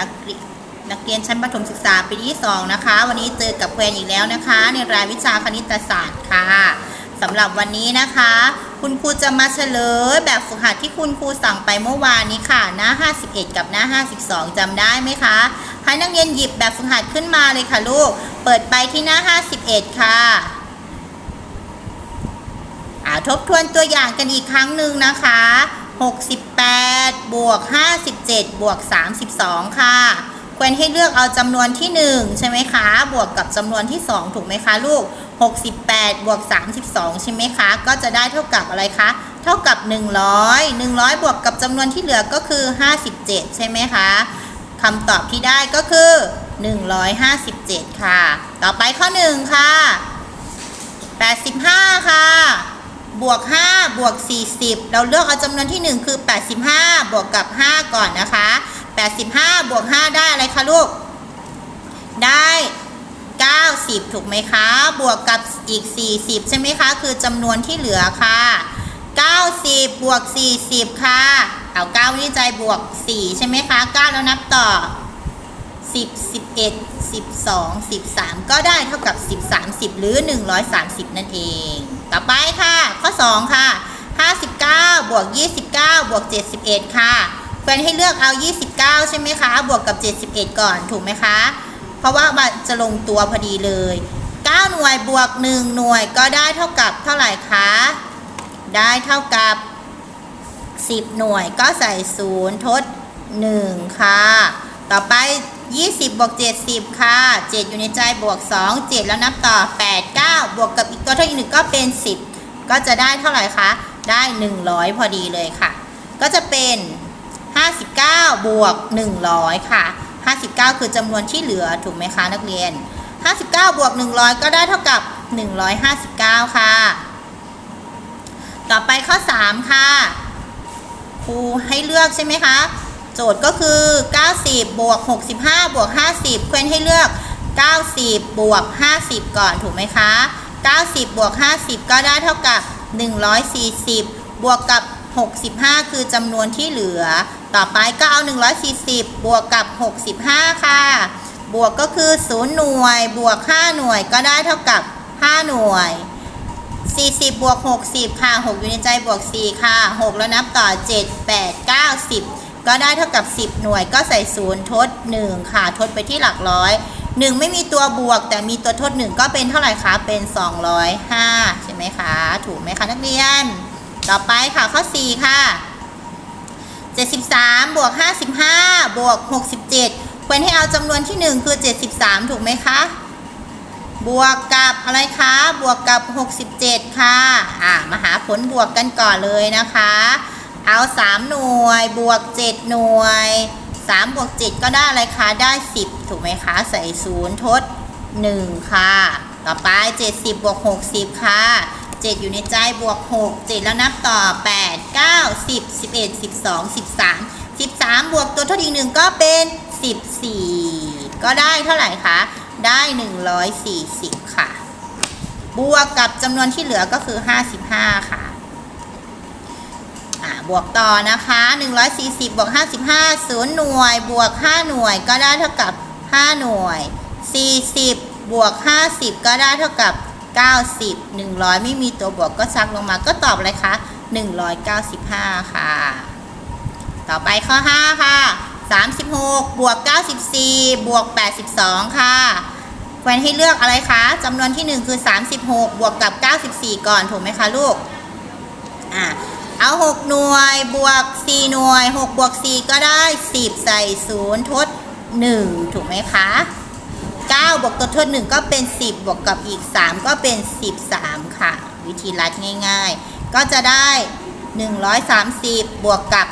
นักเรียนนักเรียนชั้นประถมศึกษาปีที่สองนะคะ วันนี้เจอกับแควนอีกแล้วนะคะ ในรายวิชาคณิตศาสตร์ค่ะสำหรับวันนี้นะคะ คุณครูจะมาเฉลยแบบฝึกหัดที่คุณครูสั่งไปเมื่อวานนี้ค่ะ หน้า 51 กับหน้า 52จำได้ไหมคะให้นักเรียนหยิบแบบฝึกหัดขึ้นมาเลยค่ะลูก เปิดไปที่หน้า 51 ค่ะทบทวนตัวอย่างกันอีกครั้งหนึ่งนะคะ 68 บวก 57 บวก 32 ค่ะควรให้เลือกเอาจำนวนที่ 1 ใช่ไหมคะ บวกกับจำนวนที่ 2 ถูกไหมคะลูก 68 บวก 32 ใช่ไหมคะ ก็จะได้เท่ากับอะไรคะ เท่ากับ 100 100 บวกกับจำนวนที่เหลือก็คือ 57 ใช่ไหมคะคำตอบที่ได้ก็คือ 157 ค่ะ ต่อไปข้อ 1 ค่ะ 85 ค่ะ บวก 5 บวก 40 เราเลือกเอาจำนวนที่ 1 คือ 85 บวกกับ 5 ก่อนนะคะ 85 บวก 5 ได้อะไรคะลูก ได้ 90 ถูกไหมคะ บวกกับอีก 40 ใช่ไหมคะ คือจำนวนที่เหลือค่ะ 90 บวก 40 ค่ะ เอา9วิจัยบวก 4 ใช่ไหมคะ 9 แล้วนับต่อ 10 11 12 13 ก็ได้เท่ากับ10 30หรือ 130 นั่นเอง ต่อไปค่ะ ข้อ 2 ค่ะ 59 บวก 29 บวก 71 ค่ะควรให้เลือกเอา 29 ใช่ไหมคะ บวกกับ 71 ก่อนถูกไหมคะ เพราะว่ามันจะลงตัวพอดีเลย 9 หน่วยบวก 1 หน่วยก็ได้เท่ากับเท่าไหร่คะ ได้เท่ากับ 10 หน่วยก็ใส่ 0 ทด 1 ค่ะ ต่อไป 20บวก70 ค่ะ 7 อยู่ในใจบวก 2 7 แล้วนับต่อ 8 9 บวกกับอีกตัวเท่าอีกหนึ่งก็เป็น 10 ก็จะได้เท่าไหร่คะ ได้ 100 พอดีเลยค่ะ ก็จะเป็น 59 บวก 100 ค่ะ 59 คือจำนวนที่เหลือถูกไหมคะนักเรียน 59 บวก 100 ก็ได้เท่ากับ 159 ค่ะ ต่อไปข้อ 3 ค่ะ ครูให้เลือกใช่ไหมคะ โจทย์ก็คือ 90 บวก 65 บวก 50ควรให้เลือก 90 บวก 50 ก่อนถูกไหมคะ 90 บวก 50 ก็ได้เท่ากับ 140 บวกกับ 65 คือจำนวนที่เหลือ ต่อไปก็เอา 140 บวกกับ 65 ค่ะ บวกก็คือ 0 หน่วย บวก 5 หน่วยก็ได้เท่ากับ 5 หน่วย 40 บวก 60 ค่ะ 6 อยู่ในใจบวก 4 ค่ะ 6 แล้วนับต่อ 7 8 9 10 ก็ได้เท่ากับ 10 หน่วยก็ใส่0ทด 1 ค่ะ ทดไปที่หลักร้อย 1 ไม่มีตัวบวก แต่มีตัวทด 1 ก็เป็นเท่าไหร่คะเป็น 205 ใช่ไหมคะ ถูกไหมคะนักเรียน ต่อไปค่ะข้อ 4 ค่ะ 73 บวก 55 บวก 67 ควรให้เอาจำนวนที่ 1 คือ 73 ถูกไหมคะบวกกับอะไรคะ บวกกับ 67 ค่ะ อ่ามาหาผลบวกกันก่อนเลยนะคะ เอา 3 หน่วยบวก 7 หน่วย 3 บวก 7 ก็ได้อะไรคะ ได้ 10 ถูกไหมคะ ใส่ 0 ทด 1 ค่ะ ต่อไป 70 บวก 60 ค่ะ 7 อยู่ในใจบวก 6 7 แล้วนับต่อ 8 9 10 11 12 13 13 บวกตัวทดอีกหนึ่งก็เป็น 14 ก็ได้เท่าไหร่คะ ได้ 140 ค่ะ บวกกับจำนวนที่เหลือก็คือ 55 ค่ะอ่า บวกต่อนะคะ 140 บวก 55 0 หน่วย บวก 5 หน่วย ก็ได้เท่ากับ 5 หน่วย 40 บวก 50 ก็ได้เท่ากับ 90 100 ไม่มีตัวบวกก็ซักลงมาก็ตอบอะไรคะ195 ค่ะ ต่อไปข้อ 5 ค่ะ 36 บวก 94 บวก 82 ค่ะควรให้เลือกอะไรคะจำนวนที่ 1 คือ 36 บวกกับ 94 ก่อน ถูกไหมคะลูก อะ เอา 6 หน่วย บวก 4 หน่วย 6 บวก 4 ก็ได้ 10 ใส่ 0 ทด 1 ถูกไหมคะ 9 บวกตัวทด 1 ก็เป็น 10 บวกกับอีก 3 ก็เป็น 13 ค่ะ วิธีรัดง่ายๆ ก็จะได้ 130 บวกกับ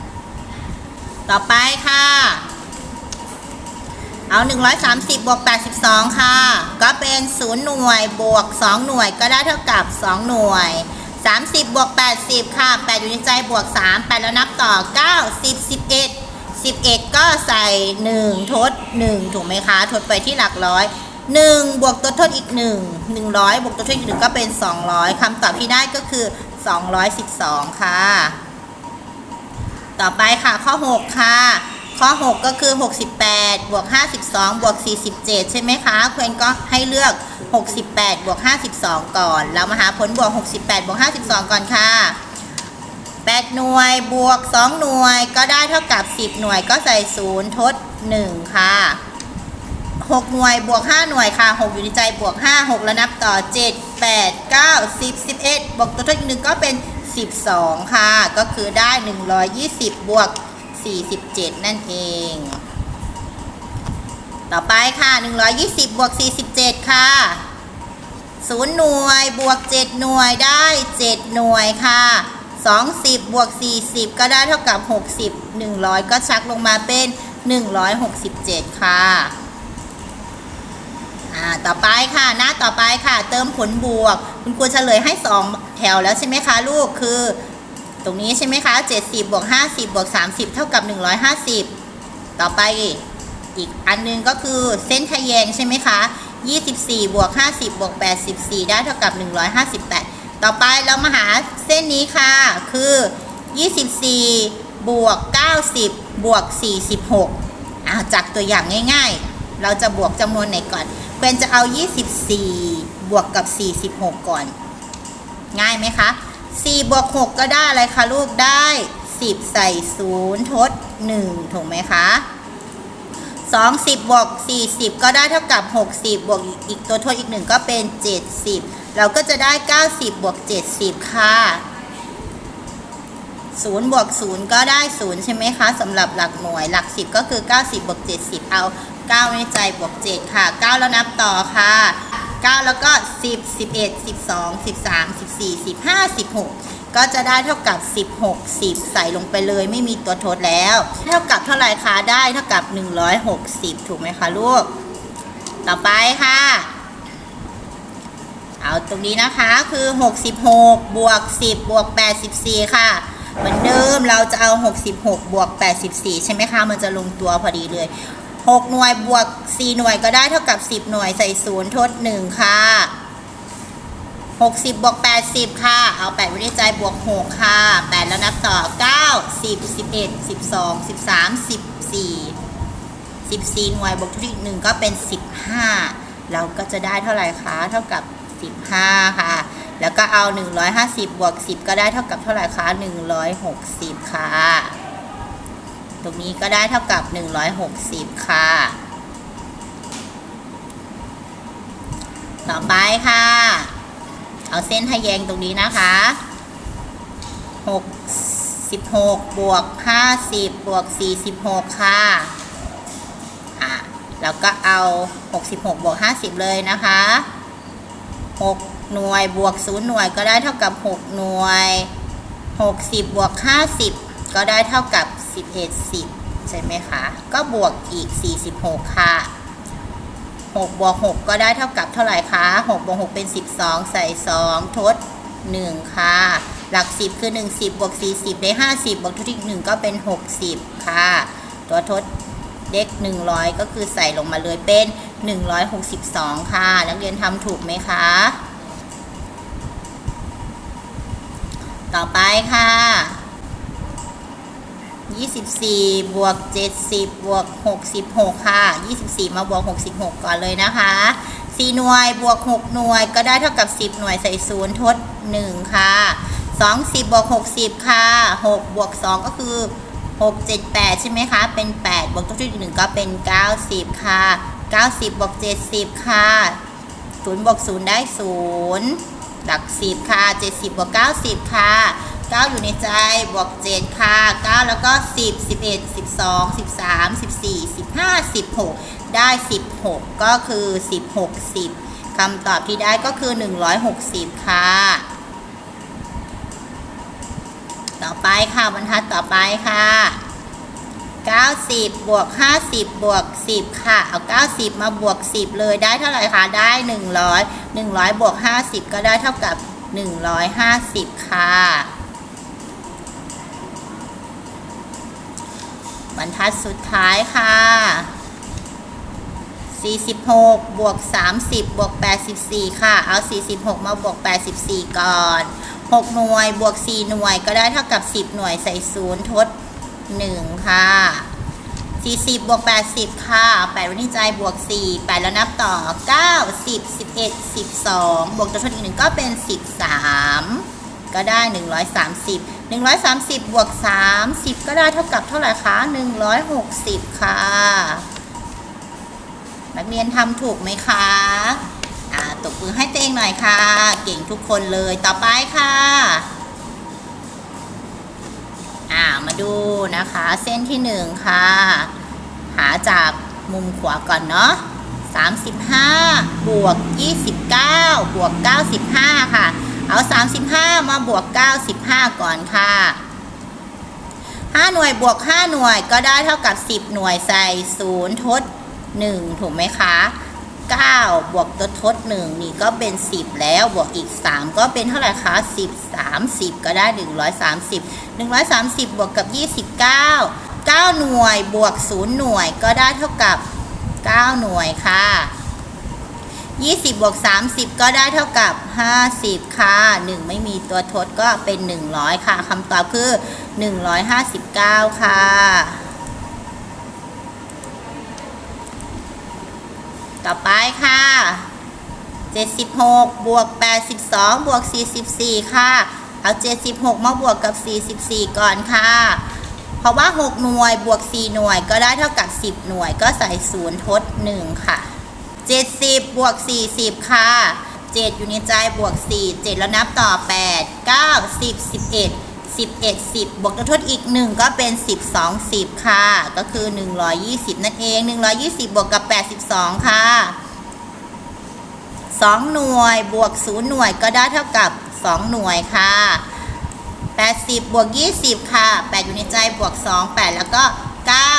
82 ต่อไปค่ะ เอา 130 บวก 82 ค่ะ ก็เป็น 0 หน่วย บวก 2 หน่วย ก็ได้เท่ากับ 2 หน่วย 30 บวก 80 ค่ะ 8 อยู่ในใจบวก 3 8 แล้วนับต่อ 9 10 11 11 ก็ใส่ 1 ทด 1 ถูกไหมคะ ทดไปที่หลักร้อย 1 บวกตัวทดอีก 1 100 บวกตัวทดอีก 1 ก็เป็น 200 คำตอบที่ได้ก็คือ 212 ค่ะ ต่อไปค่ะข้อ 6 ค่ะ ข้อ 6 ก็คือ 68 บวก 52 บวก 47 ใช่ไหมคะ เพื่อนก็ให้เลือก 68 บวก 52 ก่อน เรามาหาผลบวก 68 บวก 52 ก่อนค่ะ 8 หน่วยบวก 2 หน่วยก็ได้เท่ากับ 10 หน่วยก็ใส่ 0 ทด 1 ค่ะ 6 หน่วยบวก 5 หน่วยค่ะ 6 อยู่ในใจบวก 5 6 แล้วนับต่อ 7 8 9 10 11 บวกตัวทดอีกหนึ่งก็เป็น 12 ค่ะ ก็คือได้ 120 บวก 47 นั่นเอง ต่อไปค่ะ 120 บวก 47 ค่ะ 0 หน่วย บวก 7 หน่วยได้ 7 หน่วยค่ะ 20 บวก 40 ก็ได้เท่ากับ 60 100 ก็ชักลงมาเป็น 167 ค่ะอ่าต่อไปค่ะ หน้าต่อไปค่ะ เติมผลบวก คุณครูเฉลยให้ 2 แถวแล้วใช่ไหมคะ ลูกคือ ตรงนี้ใช่ไหมคะ 70 บวก 50 บวก 30 เท่ากับ 150 ต่อไป อีกอันหนึงก็คือเส้นทะแยงใช่ไหมคะ 24 บวก 50 บวก 84 ได้เท่ากับ 158 ต่อไปเรามาหาเส้นนี้ค่ะ คือ 24 บวก 90 บวก 46อาจากตัวอย่างง่าย ๆ เราจะบวกจำนวนไหนก่อนเพื่อนจะเอา 24 บวกกับ 46 ก่อน ง่ายไหมคะ 4 บวก 6 ก็ได้อะไรคะลูกได้ 10 ใส่ 0 ทด 1 ถูกไหมคะ 20 บวก 40 ก็ได้เท่ากับ 60 บวกอีกตัวทดอีกหนึ่งก็เป็น 70 เราก็จะได้ 90 บวก 70 ค่ะ0บวก0ก็ได้ 0 ใช่ไหมคะสำหรับหลักหน่วยหลัก 10 ก็คือ 90 บวก 70 เอา 9 ในใจบวก 7 ค่ะ 9 แล้วนับต่อค่ะ 9 แล้วก็ 10 11 12 13 14 15 16 ก็จะได้เท่ากับ 16 10 ใส่ลงไปเลยไม่มีตัวทดแล้ว เท่ากับเท่าไรคะได้เท่ากับ 160 ถูกไหมคะลูก ต่อไปค่ะ เอาตรงนี้นะคะคือ 66 บวก 10 บวก 84 ค่ะเหมือนเดิมเราจะเอา 66 บวก 84 ใช่ไหมคะ มันจะลงตัวพอดีเลย 6 หน่วยบวก 4 หน่วยก็ได้เท่ากับ 10 หน่วยใส่ 0 ทด 1 ค่ะ 60บวก80 ค่ะ เอา8ว้ในใจบวก 6 ค่ะ 8 แล้วนับต่อ 9 10 11 12 13 14 14 หน่วยบวกทุกอีกหนึ่งก็เป็น 15 เราก็จะได้เท่าไหร่คะ เท่ากับ 15 ค่ะ แล้วก็เอา 150 บวก 10 ก็ได้เท่ากับเท่าไหร่คะ 160 ค่ะ ตรงนี้ก็ได้เท่ากับ 160 ค่ะต่อไปค่ะ เอาเส้นทะแยงตรงนี้นะคะ66บวก50บวก46 ค่ะอะ แล้วก็เอา 66บวก50 เลยนะคะ 6 หน่วยบวก 0 หน่วยก็ได้เท่ากับ 6 หน่วย 60บวก50 ก็ได้เท่ากับ 11 10 ใช่ไหมคะ ก็บวกอีก 46 ค่ะ 6บวก6ก็ได้เท่ากับเท่าไหร่คะ6บวก6เป็น 12 ใส่ 2 ทด 1 ค่ะ หลัก 10 คือ 1 10บวก40 ได้ 50 บวกทุกที่1ก็เป็น 60 ค่ะ ตัวทดเด็ก100 ก็คือใส่ลงมาเลยเป็น 162 ค่ะ นักเรียนทำถูกไหมคะ ต่อไปค่ะ 24 บวก 70 บวก 66 ค่ะ 24 มาบวก 66 ก่อนเลยนะคะ 4 หน่วย บวก 6 หน่วย ก็ได้เท่ากับ 10 หน่วยใส่0ทด 1 ค่ะ 20 บวก 60 ค่ะ 6 บวก 2 ก็คือ 6 7 8 ใช่ไหมคะ เป็น 8 บวกตัวที่1ก็เป็น 90 ค่ะ 90 บวก 70 ค่ะ 0 บวก 0 ได้ 0 หลัก 10 ค่ะ 70 บวก 90 ค่ะ 9 อยู่ในใจ บวก 7 ค่ะ 9 แล้วก็ 10 11 12 13 14 15 16 ได้ 16 ก็คือ 16 10คำตอบที่ได้ก็คือ 160 ค่ะ ต่อไปค่ะบรรทัดต่อไปค่ะ 90 บวก 50 บวก 10 ค่ะ เอา 90 มาบวก 10 เลยได้เท่าไหร่คะ ได้ 100 100 บวก 50 ก็ได้เท่ากับ 150 ค่ะ บรรทัดสุดท้ายค่ะ 46 บวก 30 บวก 84 ค่ะ เอา 46 มาบวก 84 ก่อน 6 หน่วย บวก 4 หน่วย ก็ได้เท่ากับ 10 หน่วยใส่ 0 ทด 1 ค่ะ 40 บวก 80 ค่ะ 8 วันนี้ใจบวก 4 8 แล้วนับต่อ 9 10 11 12 บวกตัวชนอีกหนึ่งก็เป็น 13 ก็ได้ 130 130 บวก 30 ก็ได้เท่ากับเท่าไหร่คะ 160 ค่ะ นักเรียนทำถูกไหมคะอ่าตบมือให้ตัวเองหน่อยค่ะ เก่งทุกคนเลยต่อไปค่ะอ่ามาดูนะคะเส้นที่หนึ่งค่ะ หาจากมุมขวาก่อนเนาะ35 บวก 29 บวก 95 ค่ะ เอา 35 มาบวก 95 ก่อนค่ะ 5 หน่วยบวก 5 หน่วยก็ได้เท่ากับ 10 หน่วยใส่ 0 ทด 1 ถูกไหมคะ 9 บวกตัวทด 1 นี่ก็เป็น 10 แล้วบวกอีก 3 ก็เป็นเท่าไหร่คะ 10 30 ก็ได้ 130 130 บวกกับ 29 9 หน่วยบวก 0 หน่วยก็ได้เท่ากับ 9 หน่วยค่ะ 20บวก30 ก็ได้เท่ากับ 50 ค่ะ 1 ไม่มีตัวทดก็เป็น 100 ค่ะคำตอบคือ 159 ค่ะ ต่อไปค่ะ 76 บวก 82 บวก 44 ค่ะ เอา 76 มาบวกกับ 44 ก่อนค่ะ เพราะว่า 6 หน่วยบวก 4 หน่วยก็ได้เท่ากับ 10 หน่วยก็ใส่ 0 ทด 1 ค่ะ 70 บวก 40 ค่ะ 7 อยู่ในใจบวก 4 7 แล้วนับต่อ 8 9 10 11 11 10 บวกตัวทดอีก 1 ก็เป็น 12 10 ค่ะ ก็คือ 120 นั่นเอง 120 บวกกับ 82 ค่ะ 2 หน่วยบวก 0 หน่วยก็ได้เท่ากับ 2 หน่วยค่ะ 80 บวก 20 ค่ะ 8 อยู่ในใจบวก 2 8 แล้วก็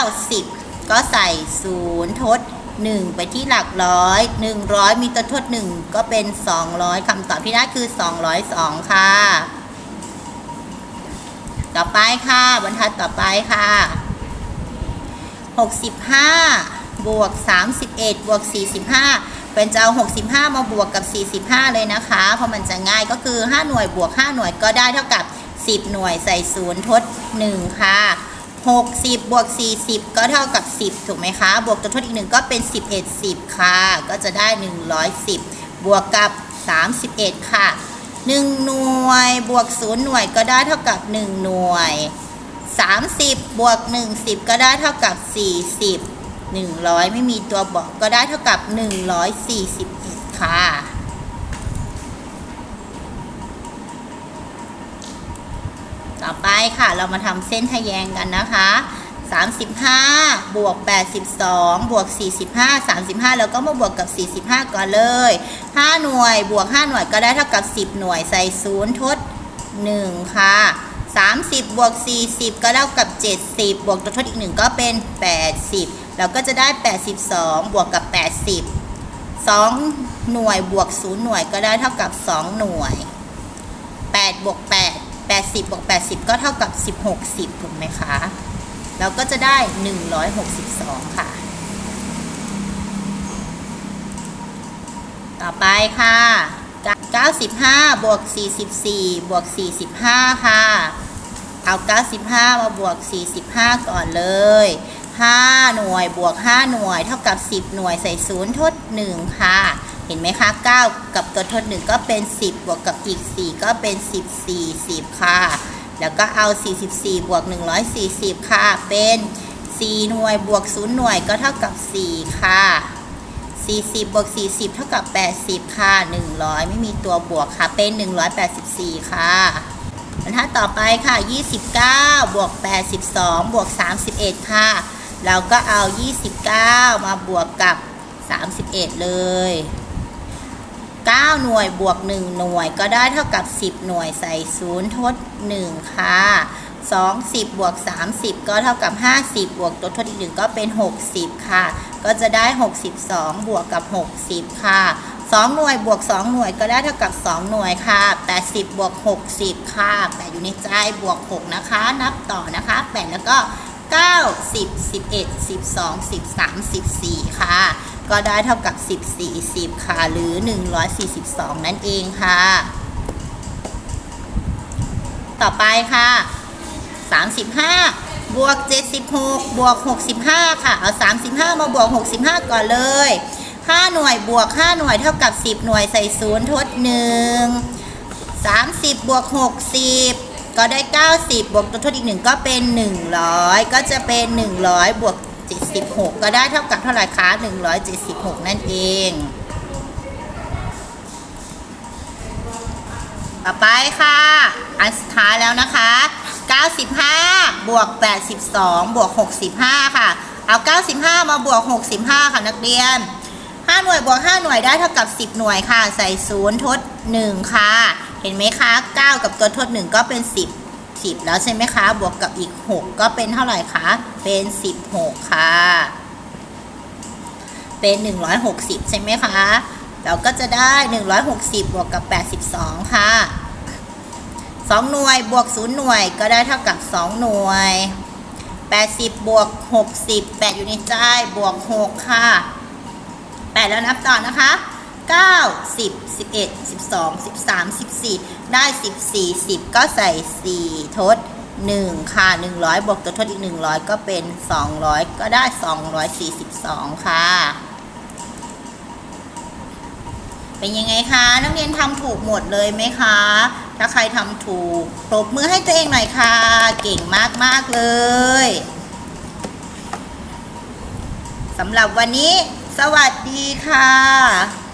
90 ก็ใส่ 0 ทด 1 ไปที่หลักร้อย 100 มีตัวทด 1 ก็เป็น 200คำตอบที่ได้คือ 202 ค่ะ ต่อไปค่ะ บรรทัดต่อไปค่ะ 65 บวก 31 บวก 45 เป็นจะเอา 65 มาบวกกับ 45 เลยนะคะ เพราะมันจะง่ายก็คือ 5 หน่วยบวก 5 หน่วยก็ได้เท่ากับ 10 หน่วยใส่0ทด 1 ค่ะ 60 บวก 40 ก็เท่ากับ 10 ถูกไหมคะ บวกตัวทดอีก1ก็เป็น 11 10 ค่ะ ก็จะได้ 110 บวกกับ 31 ค่ะ 1 หน่วย บวก 0 หน่วยก็ได้เท่ากับ 1 หน่วย 30 บวก 10 ก็ได้เท่ากับ 40 100 ไม่มีตัวบอกก็ได้เท่ากับ 141 ค่ะ ต่อไปค่ะ เรามาทำเส้นทะแยงกันนะคะ 35 บวก 82 บวก 45 35 แล้วก็มาบวกกับ 45 ก่อนเลย 5 หน่วยบวก 5 หน่วยก็ได้เท่ากับ 10 หน่วยใส่0ทด 1 ค่ะ 30 บวก 40 ก็เท่ากับ 70 บวกตัวทดอีก 1 ก็เป็น 80 เราก็จะได้ 82 บวกกับ 80 2 หน่วยบวก 0 หน่วยก็ได้เท่ากับ 2 หน่วย 8 บวก 8 80บวก80 ก็เท่ากับ 16 10ถูกไหมคะเราก็จะได้ 162 ค่ะ ต่อไปค่ะ 95 บวก 44 บวก 45 ค่ะ เอา 95 มาบวก 45 ก่อนเลย 5 หน่วยบวก 5 หน่วย เท่ากับ 10 หน่วยใส่ 0 ทด 1 ค่ะ เห็นไหมคะ 9 กับตัวทด 1 ก็เป็น 10 บวกกับอีก 4 ก็เป็น 14 10 ค่ะ แล้วก็เอา 44 บวก 140 ค่ะ เป็น 4 หน่วยบวก 0 หน่วยก็เท่ากับ 4 ค่ะ 40 บวก 40 เท่ากับ 80 ค่ะ 100 ไม่มีตัวบวกค่ะ เป็น 184 ค่ะบรรทัดต่อไปค่ะ 29 บวก 82 บวก 31 ค่ะ เราก็เอา 29 มาบวกกับ 31 เลย 9 หน่วยบวก 1 หน่วยก็ได้เท่ากับ 10 หน่วยใส่ 0 ทด 1 ค่ะ 20 บวก 30 ก็เท่ากับ 50 บวกตัวทดอีกหนึ่งก็เป็น 60 ค่ะ ก็จะได้ 62 บวกกับ 60 ค่ะ 2 หน่วยบวก 2 หน่วยก็ได้เท่ากับ 2 หน่วยค่ะ 80 บวก 60 ค่ะ 8 อยู่ในใจบวก 6 นะคะ นับต่อนะคะ 8 แล้วก็ 9 10 11 12 13 14 ค่ะ ก็ได้เท่ากับ14 10ค่ะ หรือ 142 นั่นเองค่ะ ต่อไปค่ะ 35 บวก 76 บวก 65 ค่ะ เอา 35 มาบวก 65 ก่อนเลย 5 หน่วยบวก 5 หน่วยเท่ากับ 10 หน่วยใส่ศูนย์ทด 1 30 บวก 60 ก็ได้ 90 บวกตัวทดอีก 1 ก็เป็น 100 ก็จะเป็น 100 บวก 76 ก็ได้เท่ากับเท่าไหร่คะ176 นั่นเอง ต่อไปค่ะ อันสุดท้ายแล้วนะคะ 95 บวก 82 บวก 65 ค่ะ เอา 95 มาบวก 65 ค่ะนักเรียน 5 หน่วยบวก 5 หน่วยได้เท่ากับ 10 หน่วยค่ะ ใส่ศูนย์ทด 1 ค่ะ เห็นไหมคะ 9 กับตัวทด 1 ก็เป็น 10 10 แล้วใช่ไหมคะ บวกกับอีก 6 ก็เป็นเท่าไหร่คะ เป็น 16 ค่ะ เป็น 160 ใช่ไหมคะ เราก็จะได้ 160 บวกกับ 82 ค่ะ 2 หน่วยบวก 0 หน่วยก็ได้เท่ากับ 2 หน่วย 80 บวก 60 8 อยู่ในใจบวก 6 ค่ะ 8 แล้วนับต่อนะคะ 9 10 11 12 13 14 ได้ 14 10 ก็ใส่ 4 ทด 1 ค่ะ 100 บวกตัวทดอีก 100 ก็เป็น 200 ก็ได้ 242 ค่ะ เป็นยังไงคะ นักเรียนทำถูกหมดเลยไหมคะ ถ้าใครทำถูกปรบมือให้ตัวเองหน่อยค่ะ เก่งมาก ๆ เลยสำหรับวันนี้ สวัสดีค่ะ